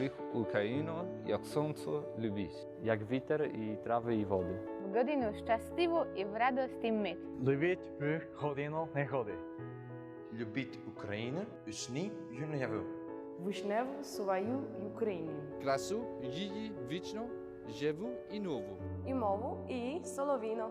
Любих Україну, як сонце любіть. як вітер і трави і води. в годину щасливу і в радості мить. Любіть в годину негоди. Любіть Україну у сні вишневу свою Україну. красу її вічно, живу і нову. І мову, і соловіно.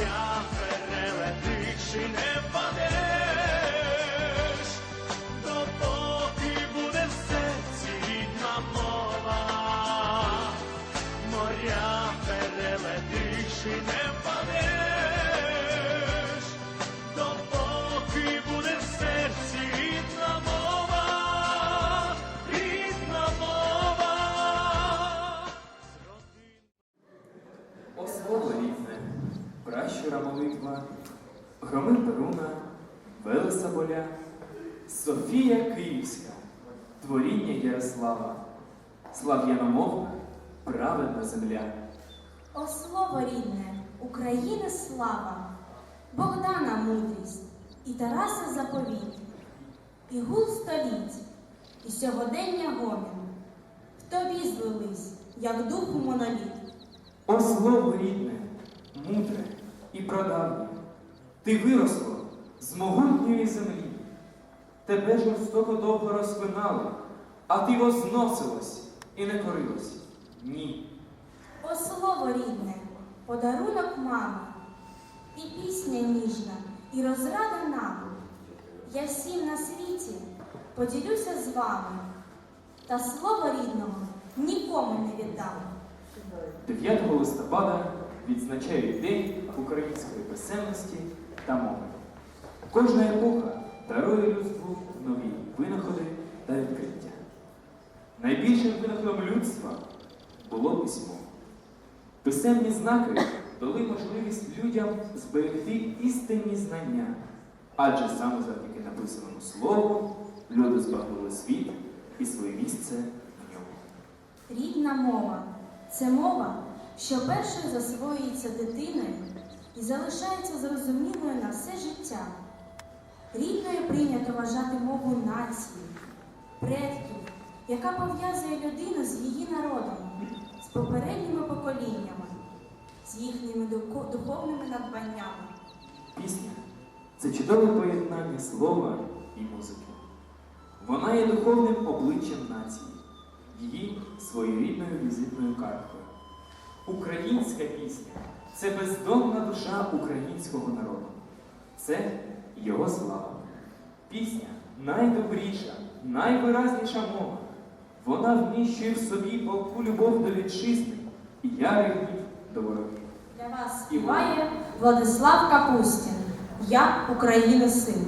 Yeah. Ярослава, слав'яномовна, праведна земля. О слово рідне, України слава, Богдана мудрість і Тараса заповіт, і гул століть, і сьогодення гомін. В тобі злились, як духу моноліт. О слово рідне, мудре і прадавнє, ти виросло з могутньої землі. Тебе жорстоко довго розпинали, а ти возносилась і не корилась. Ні. О слово рідне, подарунок мамі, і пісня ніжна, і розрада нам. Я всім на світі поділюся з вами, та слово рідного нікому не віддам. 9 листопада відзначають День української писемності та мови. Кожна епоха дарує людству нові винаходи та відкриття. Найбільшим винаходом людства було письмо. Писемні знаки дали можливість людям зберегти істинні знання, адже саме завдяки написаному слову люди збагнули світ і своє місце в ньому. Рідна мова це мова, що першою засвоюється дитиною і залишається зрозумілою на все життя. Рідною прийнято вважати мову нації, предків, яка пов'язує людину з її народом, з попередніми поколіннями, з їхніми духовними надбаннями. Пісня це чудове поєднання слова і музики. Вона є духовним обличчям нації, її своєрідною візитною карткою. Українська пісня це бездомна душа українського народу. Це його слава. Пісня найдобріша, найвиразніша мова. Вона вміщує в собі палку любов до вітчизни і ярих до ворогів. Для вас співає Владислав Капустін. Я Україна син.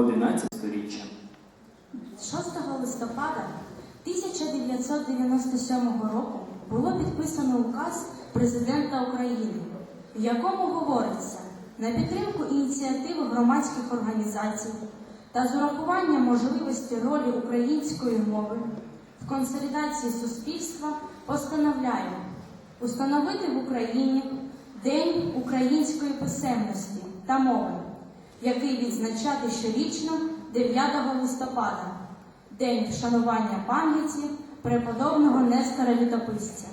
11 сторіччям. 6 листопада 1997 року було підписано указ президента України, в якому говориться на підтримку ініціативи громадських організацій та з урахуванням можливості ролі української мови в консолідації суспільства постановляємо установити в Україні День української писемності та мови, який відзначати щорічно 9 листопада, День вшанування пам'яті преподобного Нестора Літописця.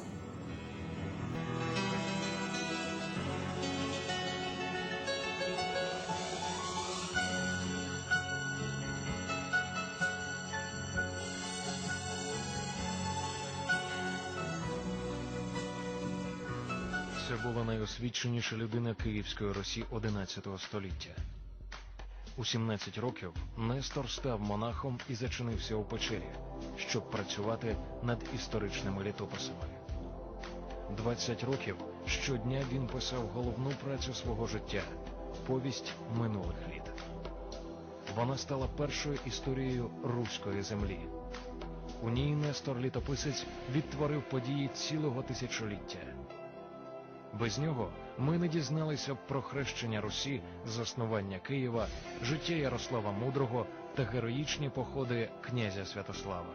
Це була найосвіченіша людина Київської Русі XI століття. У 17 років Нестор став монахом і зачинився у печері, щоб працювати над історичними літописами. 20 років щодня він писав головну працю свого життя повість минулих літ. Вона стала першою історією руської землі. У ній Нестор Літописець відтворив події цілого тисячоліття. Без нього ми не дізналися б про хрещення Русі, заснування Києва, життя Ярослава Мудрого та героїчні походи князя Святослава.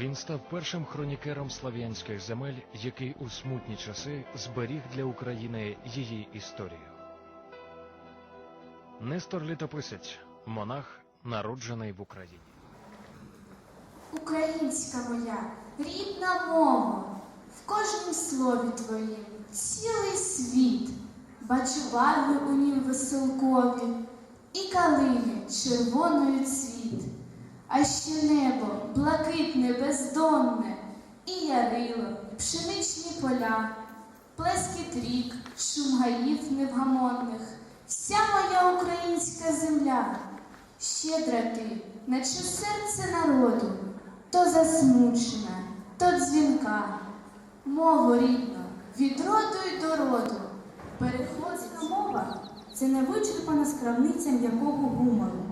Він став першим хронікером слав'янських земель, який у смутні часи зберіг для України її історію. Нестор Літописець, монах, народжений в Україні. Українська моя, рідна мова, слові твоїм цілий світ, бачу барви у нім веселкові, і калини червоною цвіт, а ще небо блакитне, бездонне, і ярило, пшеничні поля, плескіт рік, шум гаїв невгамонних, вся моя українська земля, щедра ти, наче серце народу, то засмучена, то дзвінка, мову рідну, від роду й до роду. Переходська мова це невичерпана скравниця м'якого гумору.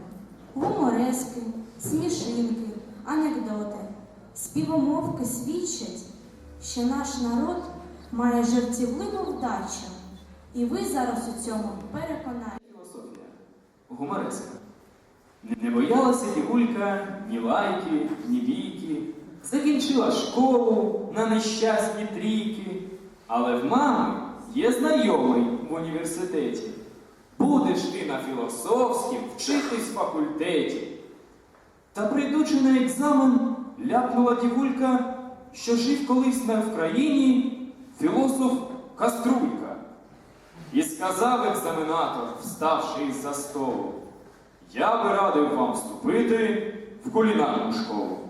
Гуморески, смішинки, анекдоти, співомовки свідчать, що наш народ має жартівливу вдачу. І ви зараз у цьому переконаєте. Філософія. Гумореска. Не боялася дівулька ні лайки, ні бійки. Закінчила школу на нещасні трійки. Але в мами є знайомий в університеті. Будеш ти на філософськім вчитись в факультеті. Та прийдучи на екзамен, ляпнула дівулька, що жив колись на Вкраїні філософ Каструлька. І сказав екзаменатор, вставши із-за столу, я би радив вам вступити в кулінарну школу.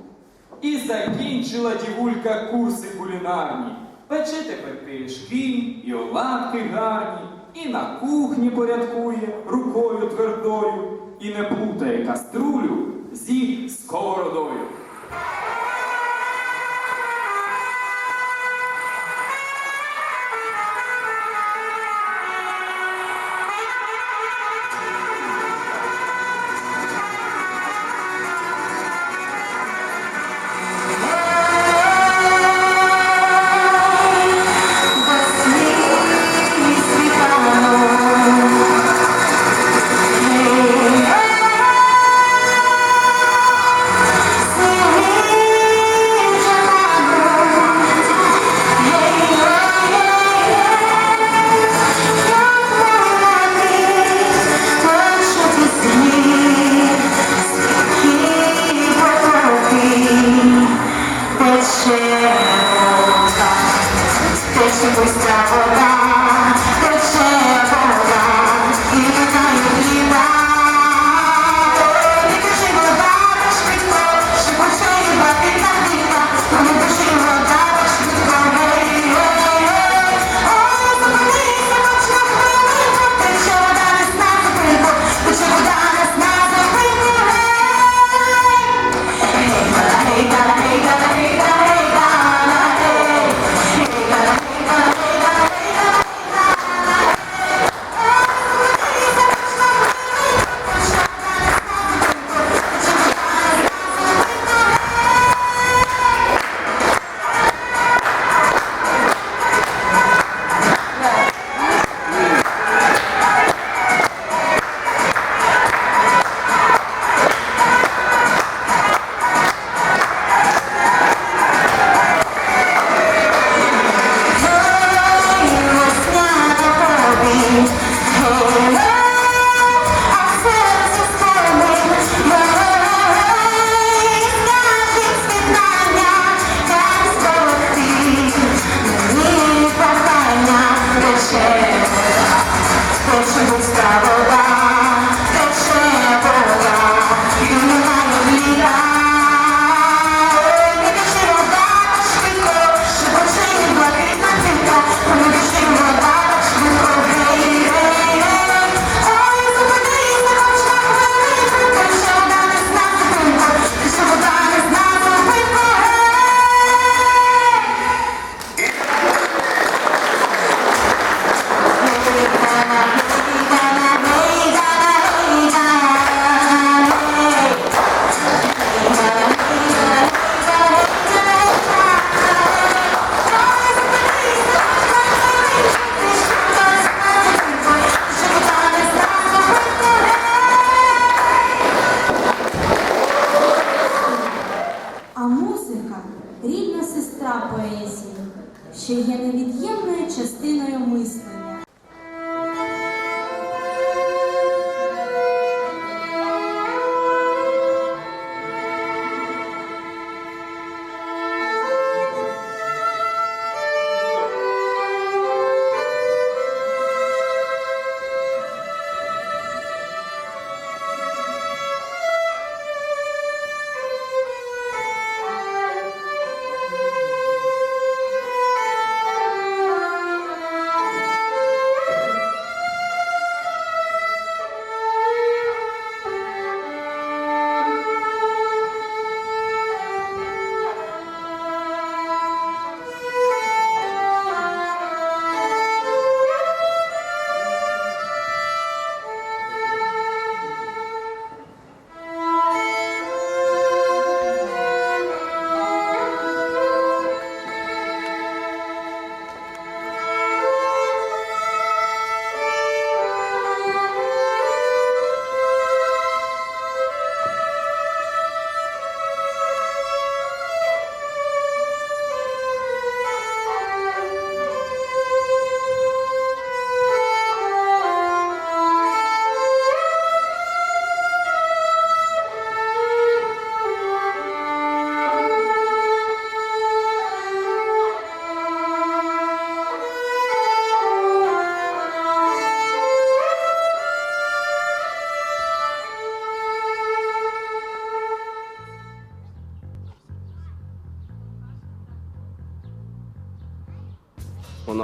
І закінчила дівулька курси кулінарні. Пече тепер пиріжки і оладки гарні, і на кухні порядкує рукою твердою, і не плутає каструлю зі сковородою.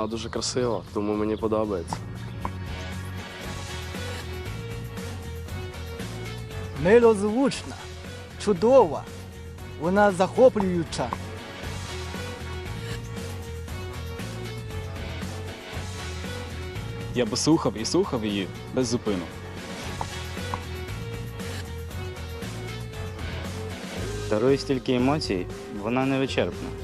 Дуже красива, тому мені подобається. Милозвучна, чудова, вона захоплююча. Я би слухав і слухав її без зупину. Дарує стільки емоцій, вона невичерпна.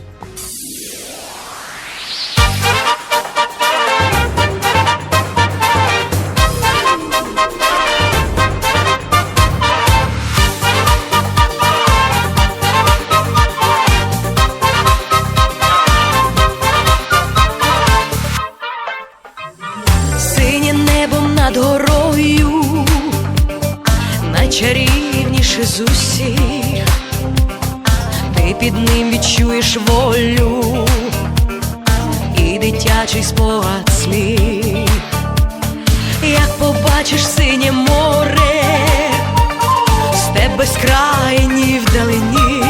Відчуєш волю і дитячий спогад сміх, як побачиш синє море, з тебе вдалині,